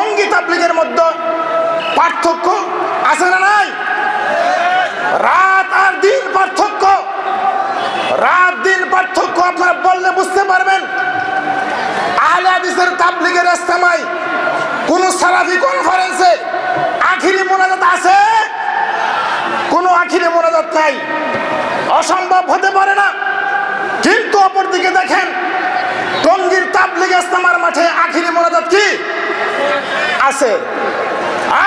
জঙ্গি তাবলিগের মধ্যে পার্থক্য আছে না নাই? রাত আর দিন পার্থক্য। রাত দিন পার্থক্য, আপনারা বললে বুঝতে পারবেন। আহলে হাদিসের তাবলিগের ইস্তেমায় কোন সালাফি কনফারেন্সে আখিরি মোনাজাত আছে? কোনো আখিরি মোনাজাত নাই। অসম্ভব হতে পারে না। কিন্তু অপরদিকে দেখেন টঙ্গীর তাবলিগ ইস্তেমার মাঠে আছে।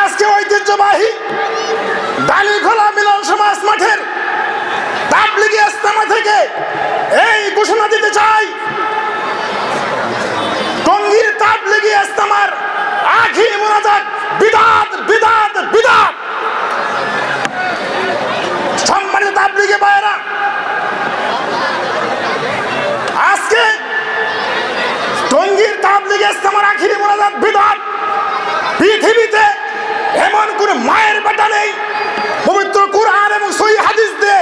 আজকে ঐতিহ্যবাহী দালিখোলা মিলন সমাজ মাঠের তাবলিগি ইস্তেমা থেকে এই ঘোষণা দিতে চাই। টঙ্গীর তাবলিগি ইস্তেমার আখিরি মোনাজাত বিদাত বিদাত বিদাত। সম্মানিত তাবলিগে ভাইয়েরা, আজকে টঙ্গীর তাবলিগি ইস্তেমার আখিরি মোনাজাত বিদাত পৃথিবীতে এমন কোন মায়ের বেটা নেই, পবিত্র কুরআন এবং সহি হাদিস দিয়ে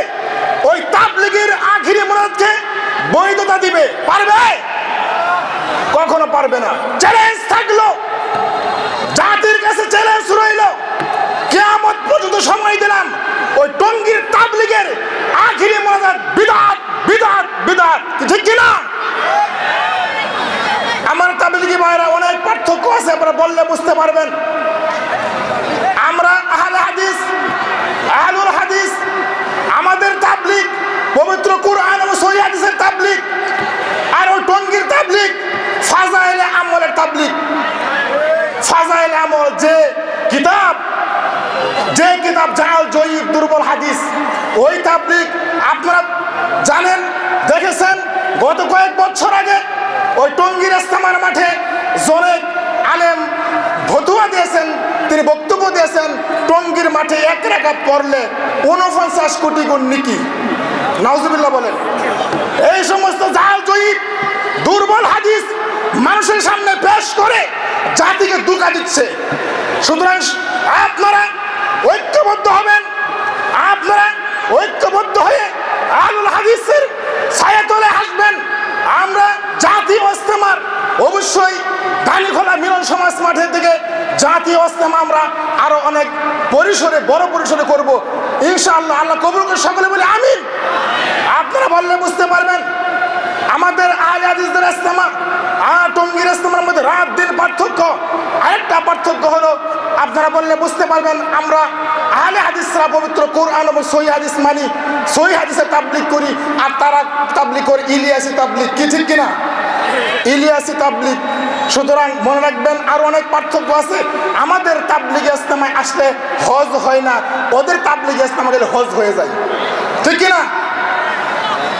ওই তাবলিগের আখিরি মোনাজাতকে বৈধতা দিবে। পারবে? কখনো পারবে না। চ্যালেঞ্জ থাকল। জাতির কাছে চ্যালেঞ্জ রইল কেয়ামত পর্যন্ত সময় দিলাম ওই টঙ্গীর তাবলিগের আখিরি মোনাজাত বিদাত বিদাত বিদাত। ঠিক কিনা আমার তাবলিগি ভাইরা অনেক আপনারা বললে বুঝতে পারবেন। আমরা আহলে হাদিস, আহলুল হাদিস, আমাদের তাবলিগ, পবিত্র কুরআন এবং সহি হাদিসের তাবলিগ আর ওই টঙ্গীর তাবলিগ ফাজাইলে আমলের তাবলিগ। ফাজাইলে আমল যে কিতাব যে কিতাব জাল, জয়ীব, দুর্বল হাদিস, ওই তাবলিগ আপনারা দিয়েছেন, টঙ্গীর মাঠে এক রাখাত পড়লে উনপঞ্চাশ কোটি গুণ নিকি। নাউজুবিল্লাহ বলেন, এই সমস্ত জাল জয়ীব, দুর্বল হাদিস মানুষের সামনে পেশ করে জাতিকে দুকা দিচ্ছে। সুতরাং আপনারা ঐক্যবদ্ধ হবেন, আপনারা ঐক্যবদ্ধ হয়ে আলুল হাদিসের ছায়াতলে আসবেন। আমরা জাতি ইস্তেমার অবশ্যই গালিখোলা মিলন সমাজ মাঠের থেকে জাতীয় ইস্তেমা আমরা আরও অনেক পরিসরে, বড় পরিসরে করব। ইনশাআল্লাহ, আল্লাহ কবুল করে সকলে বলে আমিন। আপনারা বললে বুঝতে পারবেন, আমাদের আল হাদিসদের ইস্তেমা আর টঙ্গির ইস্তেমার মধ্যে রাত দিন পার্থক্য। আরেকটা পার্থক্য হলো, আপনারা বললে বুঝতে পারবেন, আমরা আহলে হাদিসরা পবিত্র কোরআন এবং সহি হাদিস মানি। সহি হাদিসের তাবলিক করি, আর তারা তাবলিক করে ইলিয়াসি তাবলিক কি ঠিক কিনা? ইলিয়াসি তাবলিক সুতরাং মনে রাখবেন আরও অনেক পার্থক্য আছে। আমাদের তাবলিগ ইস্তেমায় আসলে হজ হয় না, ওদের তাবলিগ ইস্তেমা গেলে হজ হয়ে যায়। ঠিক কিনা?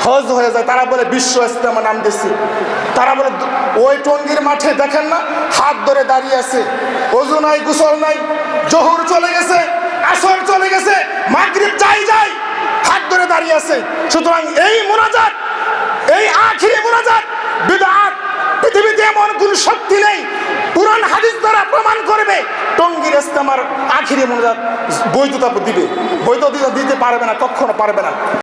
হজ হয়ে যায়। তারা বলে বিশ্ব ইস্তেমা নাম দিছি। তারা বলে, ওই টঙ্গির মাঠে দেখেন না, হাত ধরে দাঁড়িয়ে আছে। অজু নাই, গোসল নাই, জহুর চলে গেছে, আসর চলে গেছে, মাগরিব যাই যাই, হাত ধরে দাঁড়িয়ে আছে। সুতরাং এই মোনাজাত এই আখিরি মোনাজাত বিদাত পৃথিবীতে এমন কোন শক্তি নেই পুরান হাদিস দ্বারা প্রমাণ করবে টঙ্গির ইস্তেমার আখিরি মোনাজাত বৈধতা দিবে। বৈধতা দিতে পারবে না কখনো পারবে না।